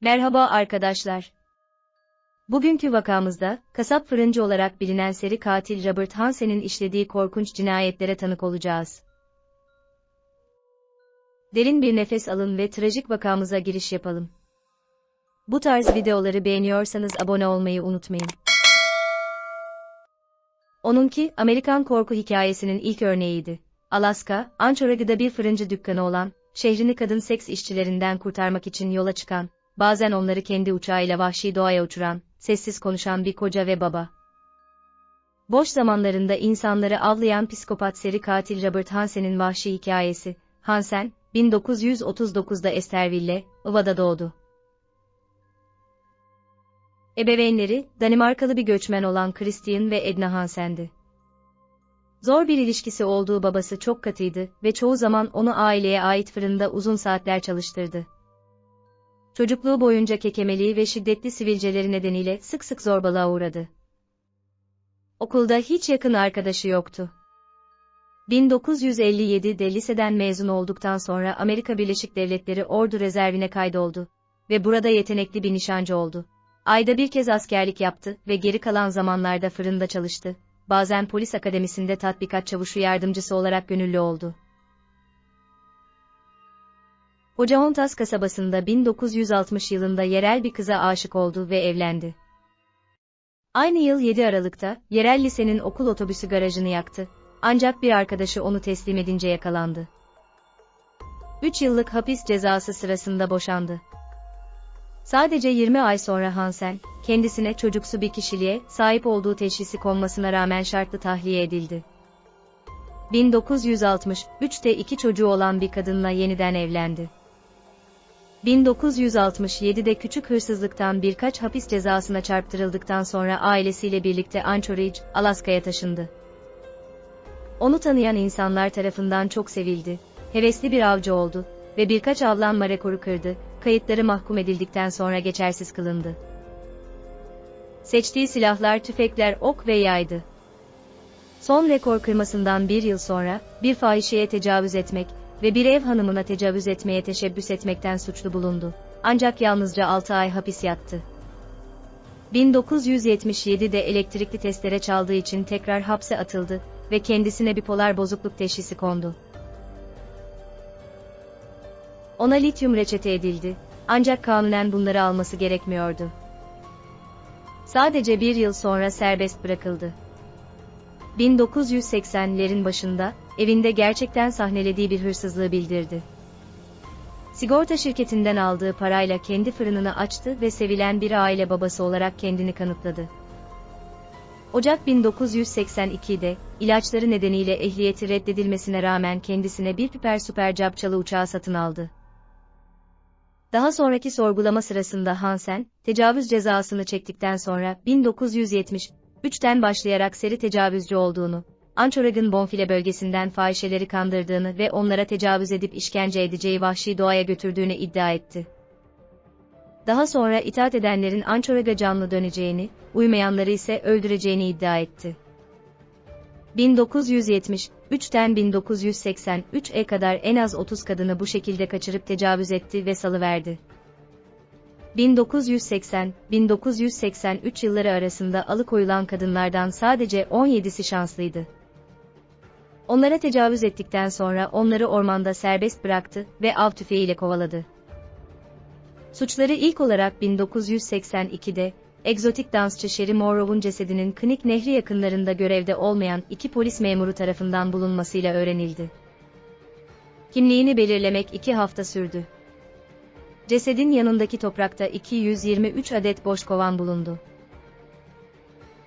Merhaba arkadaşlar. Bugünkü vakamızda, kasap fırıncı olarak bilinen seri katil Robert Hansen'in işlediği korkunç cinayetlere tanık olacağız. Derin bir nefes alın ve trajik vakamıza giriş yapalım. Bu tarz videoları beğeniyorsanız abone olmayı unutmayın. Onunki, Amerikan korku hikayesinin ilk örneğiydi. Alaska, Anchorage'da bir fırıncı dükkanı olan, şehrini kadın seks işçilerinden kurtarmak için yola çıkan, bazen onları kendi uçağıyla vahşi doğaya uçuran, sessiz konuşan bir koca ve baba. Boş zamanlarında insanları avlayan psikopat seri katil Robert Hansen'in vahşi hikayesi. Hansen, 1939'da Esterville, Iva'da doğdu. Ebeveynleri, Danimarkalı bir göçmen olan Christian ve Edna Hansen'di. Zor bir ilişkisi olduğu babası çok katıydı ve çoğu zaman onu aileye ait fırında uzun saatler çalıştırdı. Çocukluğu boyunca kekemeliği ve şiddetli sivilceleri nedeniyle sık sık zorbalığa uğradı. Okulda hiç yakın arkadaşı yoktu. 1957'de liseden mezun olduktan sonra Amerika Birleşik Devletleri Ordu Rezervine kaydoldu ve burada yetenekli bir nişancı oldu. Ayda bir kez askerlik yaptı ve geri kalan zamanlarda fırında çalıştı. Bazen polis akademisinde tatbikat çavuşu yardımcısı olarak gönüllü oldu. Pocahontas kasabasında 1960 yılında yerel bir kıza aşık oldu ve evlendi. Aynı yıl 7 Aralık'ta, yerel lisenin okul otobüsü garajını yaktı. Ancak bir arkadaşı onu teslim edince yakalandı. 3 yıllık hapis cezası sırasında boşandı. Sadece 20 ay sonra Hansen, kendisine çocuksu bir kişiliğe sahip olduğu teşhisi konmasına rağmen şartlı tahliye edildi. 1963'te iki çocuğu olan bir kadınla yeniden evlendi. 1967'de küçük hırsızlıktan birkaç hapis cezasına çarptırıldıktan sonra ailesiyle birlikte Anchorage, Alaska'ya taşındı. Onu tanıyan insanlar tarafından çok sevildi, hevesli bir avcı oldu ve birkaç avlanma rekoru kırdı, kayıtları mahkum edildikten sonra geçersiz kılındı. Seçtiği silahlar tüfekler, ok ve yaydı. Son rekor kırmasından bir yıl sonra, bir fahişeye tecavüz etmek ve bir ev hanımına tecavüz etmeye teşebbüs etmekten suçlu bulundu. Ancak yalnızca 6 ay hapis yattı. 1977'de elektrikli testere çaldığı için tekrar hapse atıldı ve kendisine bipolar bozukluk teşhisi kondu. Ona lityum reçete edildi, ancak kanunen bunları alması gerekmiyordu. Sadece bir yıl sonra serbest bırakıldı. 1980'lerin başında, evinde gerçekten sahnelediği bir hırsızlığı bildirdi. Sigorta şirketinden aldığı parayla kendi fırınını açtı ve sevilen bir aile babası olarak kendini kanıtladı. Ocak 1982'de, ilaçları nedeniyle ehliyeti reddedilmesine rağmen kendisine bir piper süper capçalı uçağı satın aldı. Daha sonraki sorgulama sırasında Hansen, tecavüz cezasını çektikten sonra 1973'ten başlayarak seri tecavüzcü olduğunu, Anchorage Bonfile bölgesinden fahişeleri kandırdığını ve onlara tecavüz edip işkence edeceği vahşi doğaya götürdüğünü iddia etti. Daha sonra itaat edenlerin Anchorage'a canlı döneceğini, uymayanları ise öldüreceğini iddia etti. 1973'ten 1983'e kadar en az 30 kadını bu şekilde kaçırıp tecavüz etti ve salıverdi. 1980-1983 yılları arasında alıkoyulan kadınlardan sadece 17'si şanslıydı. Onlara tecavüz ettikten sonra onları ormanda serbest bıraktı ve av tüfeğiyle kovaladı. Suçları ilk olarak 1982'de egzotik dansçı Sherry Morrow'un cesedinin Knik Nehri yakınlarında görevde olmayan iki polis memuru tarafından bulunmasıyla öğrenildi. Kimliğini belirlemek iki hafta sürdü. Cesedin yanındaki toprakta 223 adet boş kovan bulundu.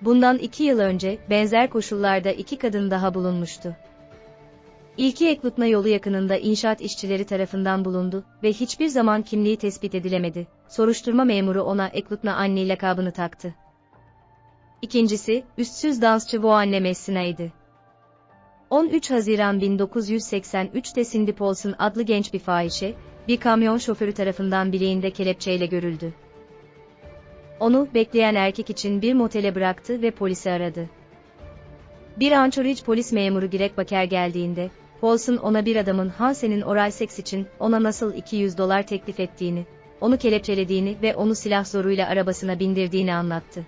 Bundan iki yıl önce, benzer koşullarda iki kadın daha bulunmuştu. İlki Eklutna yolu yakınında inşaat işçileri tarafından bulundu ve hiçbir zaman kimliği tespit edilemedi. Soruşturma memuru ona Eklutna Anne lakabını taktı. İkincisi, üstsüz dansçı Voanne Messina'ydı. 13 Haziran 1983'te Cindy Paulson adlı genç bir fahişe, bir kamyon şoförü tarafından bileğinde kelepçeyle görüldü. Onu, bekleyen erkek için bir motele bıraktı ve polisi aradı. Bir Anchorage polis memuru Greg Baker geldiğinde, Paulson ona bir adamın Hansen'in oral seks için ona nasıl 200 dolar teklif ettiğini, onu kelepçelediğini ve onu silah zoruyla arabasına bindirdiğini anlattı.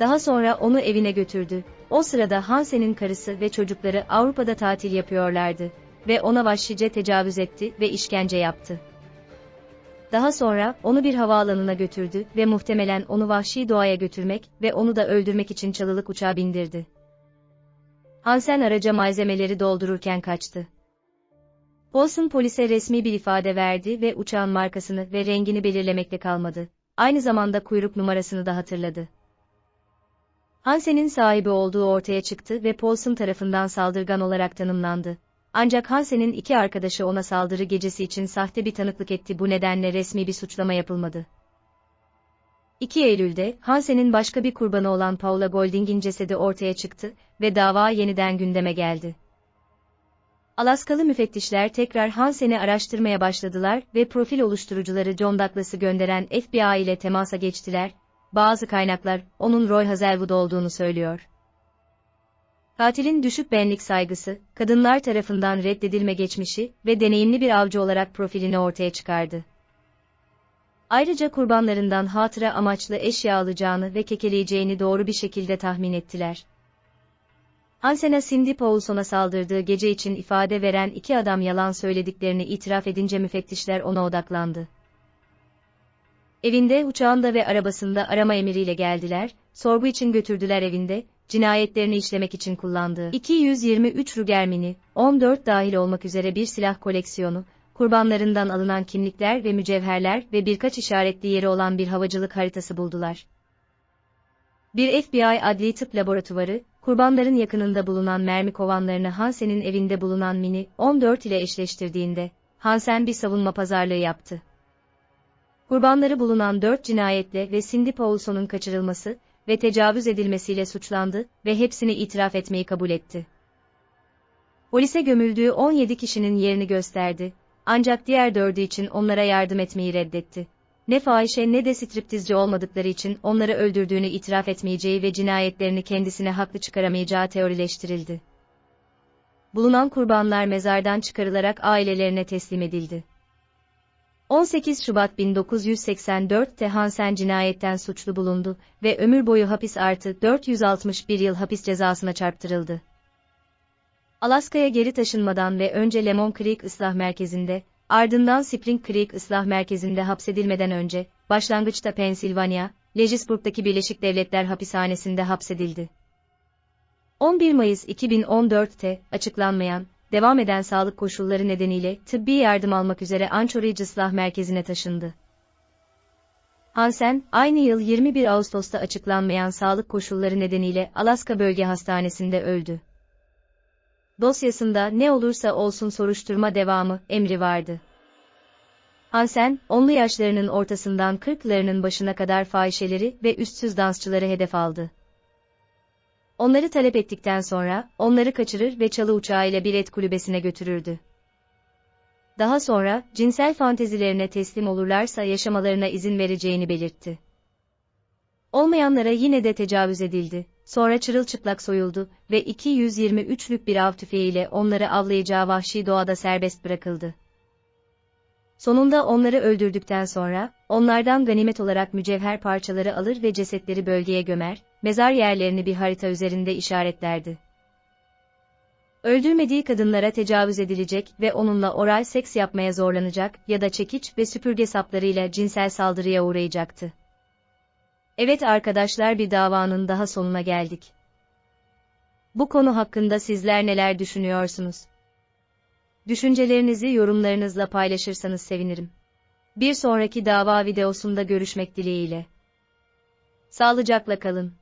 Daha sonra onu evine götürdü. O sırada Hansen'in karısı ve çocukları Avrupa'da tatil yapıyorlardı ve ona vahşice tecavüz etti ve işkence yaptı. Daha sonra onu bir havaalanına götürdü ve muhtemelen onu vahşi doğaya götürmek ve onu da öldürmek için çalılık uçağa bindirdi. Hansen araca malzemeleri doldururken kaçtı. Paulson polise resmi bir ifade verdi ve uçağın markasını ve rengini belirlemekle kalmadı. Aynı zamanda kuyruk numarasını da hatırladı. Hansen'in sahibi olduğu ortaya çıktı ve Paulson tarafından saldırgan olarak tanımlandı. Ancak Hansen'in iki arkadaşı ona saldırı gecesi için sahte bir tanıklık etti bu nedenle resmi bir suçlama yapılmadı. 2 Eylül'de, Hansen'in başka bir kurbanı olan Paula Golding'in cesedi ortaya çıktı ve dava yeniden gündeme geldi. Alaskalı müfettişler tekrar Hansen'i araştırmaya başladılar ve profil oluşturucuları John Douglas'ı gönderen FBI ile temasa geçtiler. Bazı kaynaklar, onun Roy Hazelwood olduğunu söylüyor. Katilin düşük benlik saygısı, kadınlar tarafından reddedilme geçmişi ve deneyimli bir avcı olarak profilini ortaya çıkardı. Ayrıca kurbanlarından hatıra amaçlı eşya alacağını ve kekeleyeceğini doğru bir şekilde tahmin ettiler. Hansen'a Cindy Paulson'a saldırdığı gece için ifade veren iki adam yalan söylediklerini itiraf edince müfettişler ona odaklandı. Evinde, uçağında ve arabasında arama emiriyle geldiler, sorgu için götürdüler evinde, cinayetlerini işlemek için kullandığı 223 Ruger Mini, 14 dahil olmak üzere bir silah koleksiyonu, kurbanlarından alınan kimlikler ve mücevherler ve birkaç işaretli yeri olan bir havacılık haritası buldular. Bir FBI adli tıp laboratuvarı, kurbanların yakınında bulunan mermi kovanlarını Hansen'in evinde bulunan Mini 14 ile eşleştirdiğinde, Hansen bir savunma pazarlığı yaptı. Kurbanları bulunan dört cinayetle ve Cindy Paulson'un kaçırılması ve tecavüz edilmesiyle suçlandı ve hepsini itiraf etmeyi kabul etti. Polise gömüldüğü 17 kişinin yerini gösterdi, ancak diğer dördü için onlara yardım etmeyi reddetti. Ne fahişe ne de striptizci olmadıkları için onları öldürdüğünü itiraf etmeyeceği ve cinayetlerini kendisine haklı çıkaramayacağı teorileştirildi. Bulunan kurbanlar mezardan çıkarılarak ailelerine teslim edildi. 18 Şubat 1984'te Hansen cinayetten suçlu bulundu ve ömür boyu hapis artı 461 yıl hapis cezasına çarptırıldı. Alaska'ya geri taşınmadan ve önce Lemon Creek Islah Merkezi'nde, ardından Spring Creek Islah Merkezi'nde hapsedilmeden önce, başlangıçta Pensilvanya, Legisburg'daki Birleşik Devletler Hapishanesi'nde hapsedildi. 11 Mayıs 2014'te açıklanmayan, devam eden sağlık koşulları nedeniyle tıbbi yardım almak üzere Anchorage Islah Merkezi'ne taşındı. Hansen, aynı yıl 21 Ağustos'ta açıklanmayan sağlık koşulları nedeniyle Alaska Bölge Hastanesi'nde öldü. Dosyasında ne olursa olsun soruşturma devamı emri vardı. Hansen, onlu yaşlarının ortasından kırklarının başına kadar fahişeleri ve üstsüz dansçıları hedef aldı. Onları talep ettikten sonra, onları kaçırır ve çalı uçağıyla bir et kulübesine götürürdü. Daha sonra, cinsel fantezilerine teslim olurlarsa yaşamalarına izin vereceğini belirtti. Olmayanlara yine de tecavüz edildi, sonra çırılçıplak soyuldu ve 223'lük bir av tüfeğiyle onları avlayacağı vahşi doğada serbest bırakıldı. Sonunda onları öldürdükten sonra, onlardan ganimet olarak mücevher parçaları alır ve cesetleri bölgeye gömer, mezar yerlerini bir harita üzerinde işaretlerdi. Öldürmediği kadınlara tecavüz edilecek ve onunla oral seks yapmaya zorlanacak ya da çekiç ve süpürge saplarıyla cinsel saldırıya uğrayacaktı. Evet arkadaşlar bir davanın daha sonuna geldik. Bu konu hakkında sizler neler düşünüyorsunuz? Düşüncelerinizi yorumlarınızla paylaşırsanız sevinirim. Bir sonraki dava videosunda görüşmek dileğiyle. Sağlıcakla kalın.